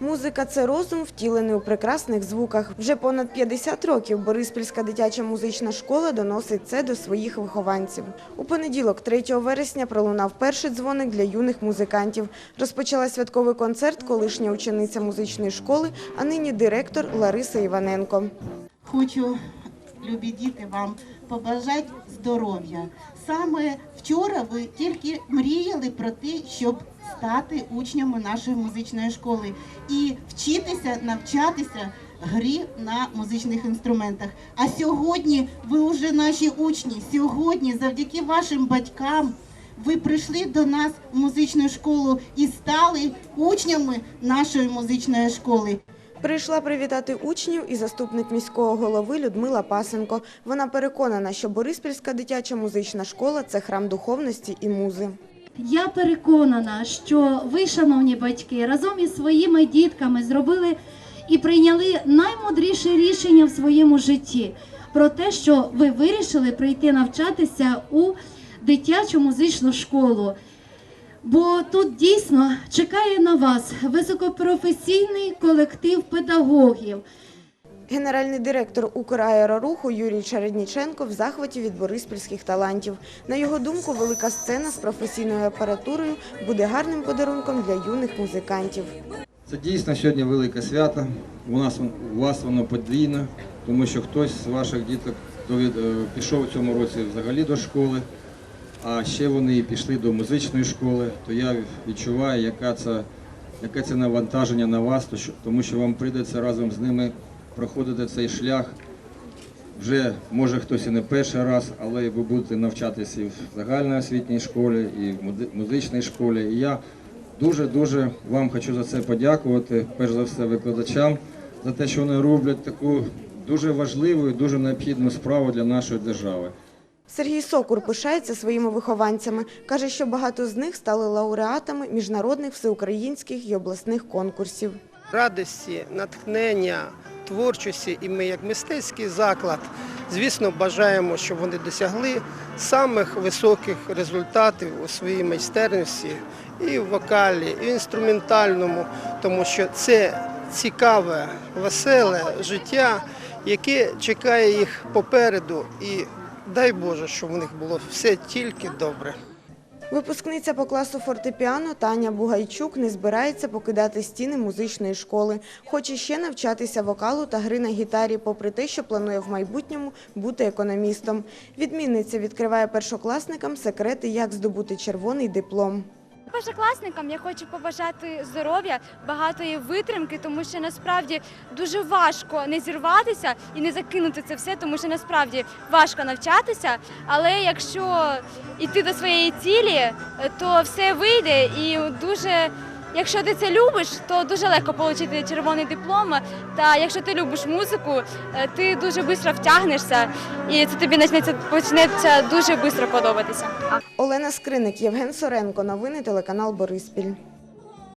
Музика це розум, втілений у прекрасних звуках. Вже понад 50 років Бориспільська дитяча музична школа доносить це до своїх вихованців. У понеділок, 3 вересня, пролунав перший дзвоник для юних музикантів. Розпочала святковий концерт колишня учениця музичної школи, а нині директор Лариса Іваненко. Хочу, любі діти, вам побажати здоров'я. Саме вчора ви тільки мріяли про те, щоб стати учнями нашої музичної школи і вчитися, навчатися грі на музичних інструментах. А сьогодні ви вже наші учні. Сьогодні, завдяки вашим батькам, ви прийшли до нас в музичну школу і стали учнями нашої музичної школи. Прийшла привітати учнів і заступник міського голови Людмила Пасенко. Вона переконана, що Бориспільська дитяча музична школа це храм духовності і музи. Я переконана, що ви, шановні батьки, разом із своїми дітками зробили і прийняли наймудріше рішення в своєму житті про те, що ви вирішили прийти навчатися у дитячу музичну школу. Бо тут дійсно чекає на вас високопрофесійний колектив педагогів, Генеральний директор Украероруху Юрій Чередніченко в захваті від бориспільських талантів. На його думку, велика сцена з професійною апаратурою буде гарним подарунком для юних музикантів. Це дійсно сьогодні велике свято. У нас у вас воно подвійне, тому що хтось з ваших діток е, пішов у цьому році взагалі до школи, а ще вони пішли до музичної школи. То я відчуваю, яка це, яке це навантаження на вас, тому що вам прийдеться разом з ними проходити цей шлях. Вже може хтось і не перший раз, але ви будете навчатися і в загальноосвітній школі, і в музичній школі. І я дуже-дуже вам хочу за це подякувати, перш за все викладачам, за те, що вони роблять таку дуже важливу і дуже необхідну справу для нашої держави. Сергій Сокур пишається своїми вихованцями. Каже, що багато з них стали лауреатами міжнародних всеукраїнських і обласних конкурсів. радості, натхнення, творчості, і ми, як мистецький заклад, звісно, бажаємо, щоб вони досягли самих високих результатів у своїй майстерності і в вокалі, і в інструментальному, тому що це цікаве, веселе життя, яке чекає їх попереду. І дай Боже, щоб у них було все тільки добре. Випускниця по класу фортепіано Таня Бугайчук не збирається покидати стіни музичної школи. Хоче ще навчатися вокалу та гри на гітарі, попри те, що планує в майбутньому бути економістом. Відмінниця відкриває першокласникам секрети, як здобути червоний диплом. Першокласникам я хочу побажати здоров'я, багатої витримки, тому що насправді дуже важко не зірватися і не закинути це все, тому що насправді важко навчатися. Але якщо йти до своєї цілі, то все вийде і дуже. Якщо ти це любиш, то дуже легко отримати червоний диплом. Та якщо ти любиш музику, е, ти дуже швидко втягнешся, і це тобі почнеться почнеться дуже швидко подобатися. Олена Скриник, Євген Соренко. Новини телеканал Бориспіль.